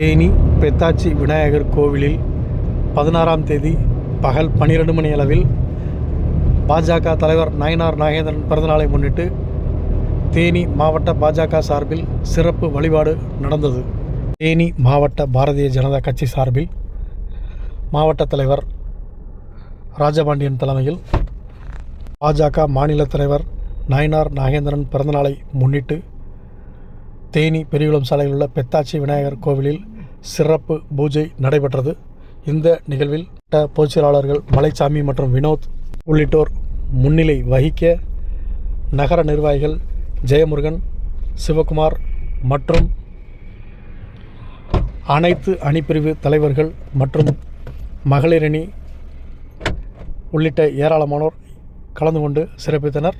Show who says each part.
Speaker 1: தேனி பெத்தாச்சி விநாயகர் கோவிலில் பதினாறாம் தேதி பகல் பன்னிரெண்டு மணி அளவில் பாஜக தலைவர் நயனார் நாகேந்திரன் பிறந்தநாளை முன்னிட்டு தேனி மாவட்ட பாஜக சார்பில் சிறப்பு வழிபாடு நடந்தது. தேனி மாவட்ட பாரதிய ஜனதா கட்சி சார்பில் மாவட்ட தலைவர் ராஜபாண்டியன் தலைமையில் பாஜக மாநில தலைவர் நயனார் நாகேந்திரன் பிறந்தநாளை முன்னிட்டு தேனி பெரியகுளம் சாலையில் உள்ள பெத்தாச்சி விநாயகர் கோவிலில் சிறப்பு பூஜை நடைபெற்றது. இந்த நிகழ்வில் மாவட்ட பொதுச் செயலாளர்கள் மலைச்சாமி மற்றும் வினோத் உள்ளிட்டோர் முன்னிலை வகிக்க நகர நிர்வாகிகள் ஜெயமுருகன் சிவகுமார் மற்றும் அனைத்து அணிப்பிரிவு தலைவர்கள் மற்றும் மகளிரணி உள்ளிட்ட ஏராளமானோர் கலந்து கொண்டு சிறப்பித்தனர்.